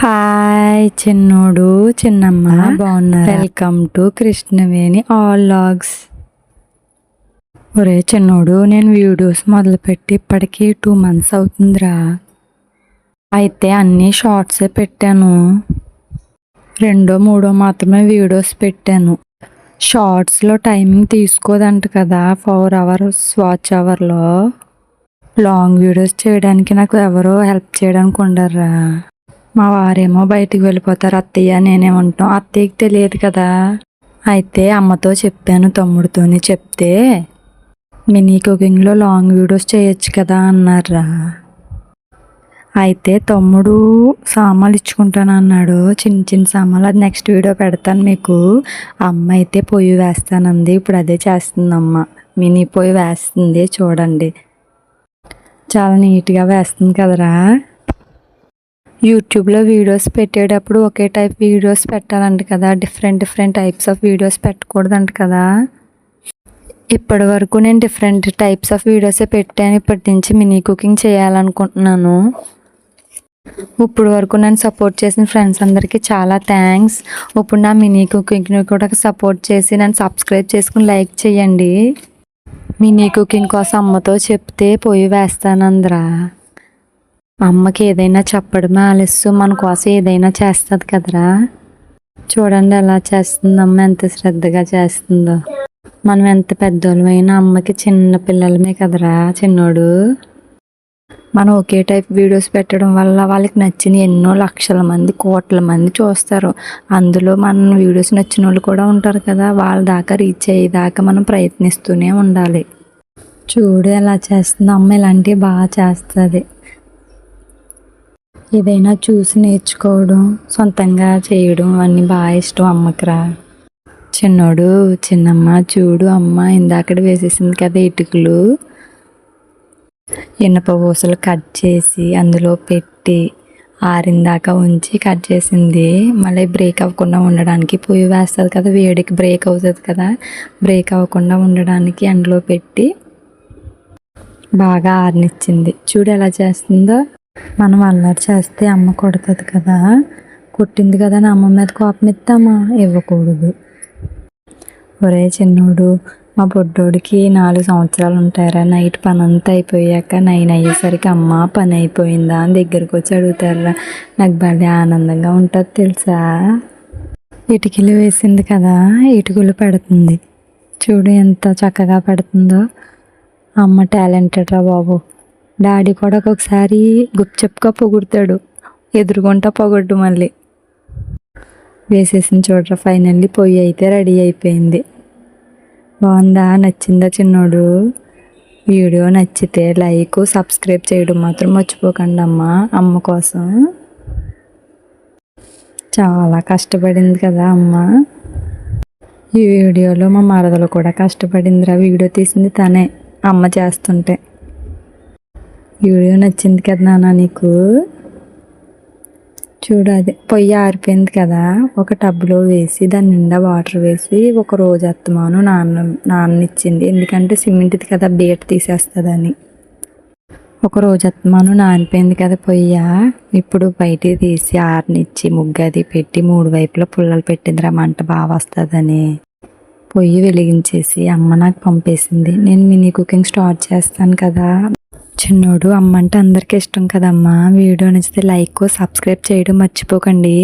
Hi చిన్నోడు చిన్నమ్మ. బాగున్నారు? Welcome to Krishnaveni all logs ఒరే చిన్నోడు నేను వీడియోస్ మొదలుపెట్టి ఇప్పటికీ టూ మంత్స్ అవుతుందిరా. అయితే అన్ని షార్ట్సే పెట్టాను. రెండో మూడో మాత్రమే వీడియోస్ పెట్టాను. షార్ట్స్లో టైమింగ్ తీసుకోదంట కదా ఫోర్ అవర్స్ వాచ్ అవర్లో లాంగ్ వీడియోస్ చేయడానికి నాకు ఎవరో హెల్ప్ చేయడానికి ఉండర్రా. మా వారేమో బయటికి వెళ్ళిపోతారు అత్తయ్య నేనే ఉంటాం అత్తయ్యకి తెలియదు కదా. అయితే అమ్మతో చెప్పాను తమ్ముడితోని చెప్తే మినీ కుకింగ్లో లాంగ్ వీడియోస్ చేయొచ్చు కదా అన్నారా అయితే తమ్ముడు సామాన్లు ఇచ్చుకుంటాను అన్నాడు. చిన్న చిన్న సామాన్లు అది నెక్స్ట్ వీడియో పెడతాను మీకు. అమ్మ అయితే పొయ్యి వేస్తానంది ఇప్పుడు అదే చేస్తుంది అమ్మ మినీ పొయ్యి వేస్తుంది చూడండి. చాలా నీట్గా వేస్తుంది కదరా. యూట్యూబ్లో వీడియోస్ పెట్టేటప్పుడు ఒకే టైప్ వీడియోస్ పెట్టాలంట కదా. Different different types of videos పెట్టకూడదంట కదా. ఇప్పటి వరకు నేను డిఫరెంట్ టైప్స్ ఆఫ్ వీడియోసే పెట్టాను. ఇప్పటి నుంచి మినీ కుకింగ్ చేయాలనుకుంటున్నాను. ఇప్పుడు వరకు నేను సపోర్ట్ చేసిన ఫ్రెండ్స్ అందరికీ చాలా థ్యాంక్స్. ఇప్పుడు నా మినీ కుకింగ్ని కూడా సపోర్ట్ చేసి నన్ను సబ్స్క్రైబ్ చేసుకుని లైక్ చేయండి. మినీ కుకింగ్ కోసం అమ్మతో చెప్తే పొయ్యి వేస్తానందరా అమ్మకి ఏదైనా చెప్పడమే ఆలస్యం. మన కోసం ఏదైనా చేస్తుంది కదరా. చూడండి ఎలా చేస్తుందో అమ్మ ఎంత శ్రద్ధగా చేస్తుందో. మనం ఎంత పెద్దోళ్ళమైనా అమ్మకి చిన్న పిల్లలమే కదరా చిన్నోడు. మనం ఒకే టైప్ వీడియోస్ పెట్టడం వల్ల వాళ్ళకి నచ్చిన ఎన్నో లక్షల మంది కోట్ల మంది చూస్తారు. అందులో మన వీడియోస్ నచ్చిన వాళ్ళు కూడా ఉంటారు కదా. వాళ్ళ దాకా రీచ్ అయ్యేదాకా మనం ప్రయత్నిస్తూనే ఉండాలి. చూడు ఎలా చేస్తుంది. అమ్మ ఇలాంటివి బాగా చేస్తుంది. ఏదైనా చూసి నేర్చుకోవడం సొంతంగా చేయడం అన్నీ బాగా ఇష్టం అమ్మకిరా చిన్నోడు చిన్నమ్మ చూడు అమ్మ ఇందాకడ వేసేసింది కదా ఇటుకలు. ఇనప ఊసలు కట్ చేసి అందులో పెట్టి ఆరిందాక ఉంచి కట్ చేసింది. మళ్ళీ బ్రేక్ అవ్వకుండా ఉండడానికి పొయ్యి వేస్తుంది కదా వేడికి బ్రేక్ అవుతుంది కదా. బ్రేక్ అవ్వకుండా ఉండడానికి ఎండలో పెట్టి బాగా ఆరినిచ్చింది. చూడు ఎలా చేస్తుందో. మనం అల్లరి చేస్తే అమ్మ కొడుతుంది కదా. కొట్టింది కదా అని అమ్మ మీద కోపం ఇస్తామా ఇవ్వకూడదు. ఒరే చిన్నోడు మా బొడ్డోడికి నాలుగు సంవత్సరాలు ఉంటారా నైట్ పని అంతా అయిపోయాక నైన్ అయ్యేసరికి అమ్మ పని అయిపోయిందా అని దగ్గరికి వచ్చి అడుగుతారా నాకు భలే ఆనందంగా ఉంటుంది తెలుసా? ఇటుకలు వేసింది కదా ఇటుకలు పెడుతుంది. చూడు ఎంత చక్కగా పెడుతుందో. అమ్మ టాలెంటెడ్ రా బాబు. డాడీ కూడా ఒక్కొక్కసారి గుప్చెప్గా పొగుడతాడు. ఎదురుగుంటా పొగొట్టు మళ్ళీ. వేసేసిన చూడరా ఫైనల్లీ పొయ్యి అయితే రెడీ అయిపోయింది. బాగుందా? నచ్చిందా చిన్నోడు? వీడియో నచ్చితే లైక్ సబ్స్క్రైబ్ చేయడం మాత్రం మర్చిపోకండి అమ్మ అమ్మ కోసం. చాలా కష్టపడింది కదా అమ్మ. ఈ వీడియోలో మా మరదలు కూడా కష్టపడిందిరా వీడియో తీసింది తనే అమ్మ చేస్తుంటే. వీడియో నచ్చింది కదా నాన్న నీకు? చూడు అది. పొయ్యి ఆరిపోయింది కదా. ఒక టబ్లో వేసి దాని నిండా వాటర్ వేసి ఒక రోజు అత్తమాను నాన్న నాన్ననిచ్చింది ఎందుకంటే సిమెంట్ది కదా బీట తీసేస్తుందని ఒక రోజు అత్తమాను నానిపోయింది కదా పొయ్య. ఇప్పుడు బయటికి తీసి ఆరనిచ్చి ముగ్గది పెట్టి మూడు వైపులా పుల్లలు పెట్టిందిరా మంట బాగా వస్తుందని. పొయ్యి వెలిగించేసి అమ్మ నాకు పంపేసింది. నేను మినీ కుకింగ్ స్టార్ట్ చేస్తాను కదా. చిన్నోడు అమ్మ అంటే అందరికీ ఇష్టం కదమ్మా. వీడియో నచ్చితే లైక్ సబ్స్క్రైబ్ చేయడం మర్చిపోకండి.